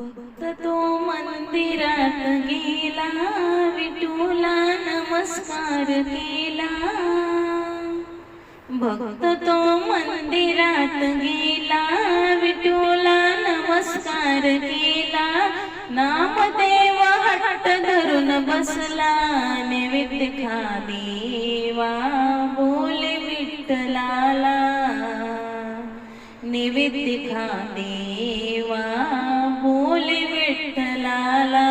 भक्त तो मंदिरात गेला विठूला नमस्कार केला. भक्त तो मंदिरात गेला विठूला नमस्कार केला. नामदेव हट धरून बसला नैवेद्य खा देवा बोले विठ्ठलाला. नैवेद्य खा देवा मोली विठ्ठलाला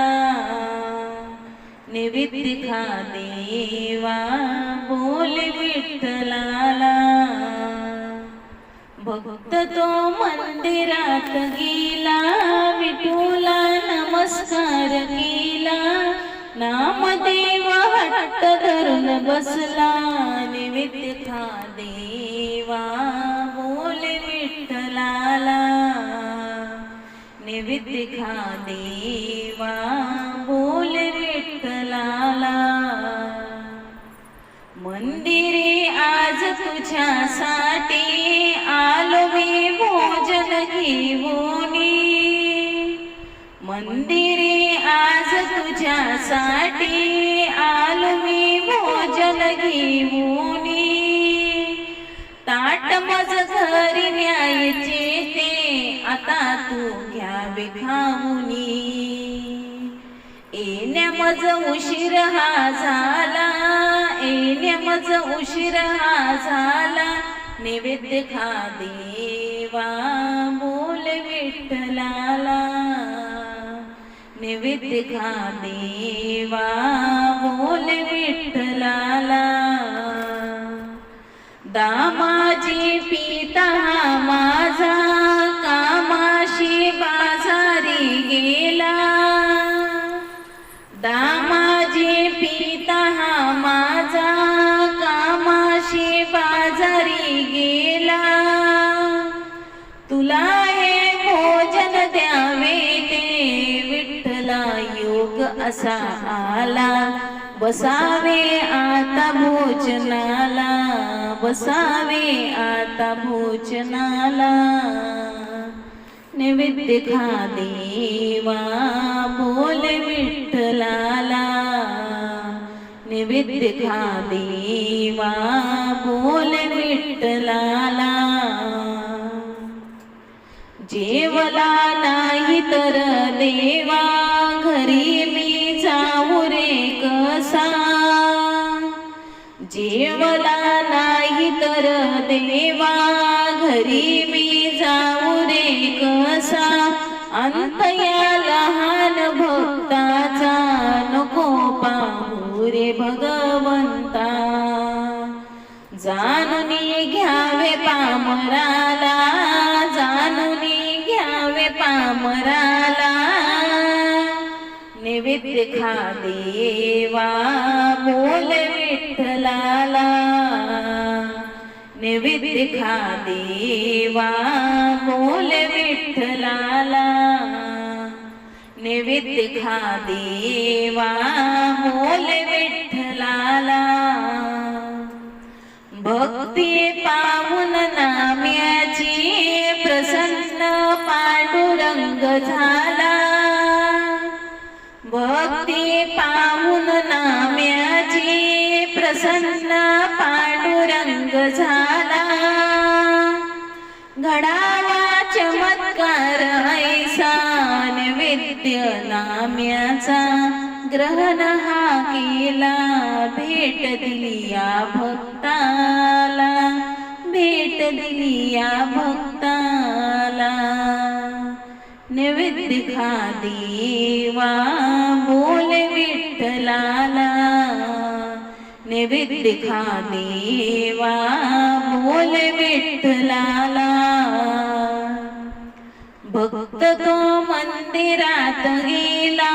निविद्य खा देवा बोले विठ्ठलाला भक्त तो मंदिरात गेला विठूला नमस्कार केला नामदेव हट्ट धरून बसला नैवेद्य खा देवा नैवेद्य खा देवा बोल विठ्ठलाला मंदिरे आज तुझ्यासाठी आलो मी भोजन घेऊनी. मंदिरे आज तुझ्यासाठी आलो मी भोजन घेऊनी. तू घ्यावे खाऊनी येण्या मज उशीर हा झाला येण्या मज उशीर हा झाला. नैवेद्य खा देवा बोल विठ्ठलाला. नैवेद्य खा देवा बोल योग असा आला बसावे आता भोजनाला बसावे आता भोजनाला. नैवेद्य खा देवा बोल विठ्ठलाला. नैवेद्य खा देवा बोल विठ्ठलाला. जेवला नाही तर देवा नाही देवा घरी मी जाऊ रे कसा? अंत या लहान भक्ताचा नको पाहू रे भगवंता. जाणून घ्यावे पामराला जाणून घ्यावे पामराला. नैवेद्य खा देवा बोल नैवेद्य खा देवा बोल विठ्ठलाला. नैवेद्य खा देवा बोल विठ्ठलाला. भक्ती पाहून नाम्याची प्रसन्न पांडुरंग झाला. ग्रहण हा केला भेट दिली या भक्ताला भेट दिली या भक्ताला. नैवेद्य खा देवा बोल विठ्ठलाला नैवेद्य खा देवा बोल विठ्ठलाला. भक्त तो मंदिरात गेला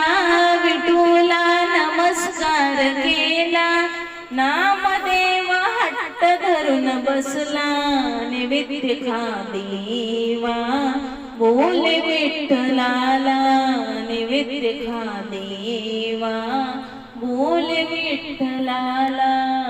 विचार केला नामदेव हट्ट धरून बसला. नैवेद्य खा देवा बोले विठ्ठलाला नैवेद्य खा देवा बोले विठ्ठलाला.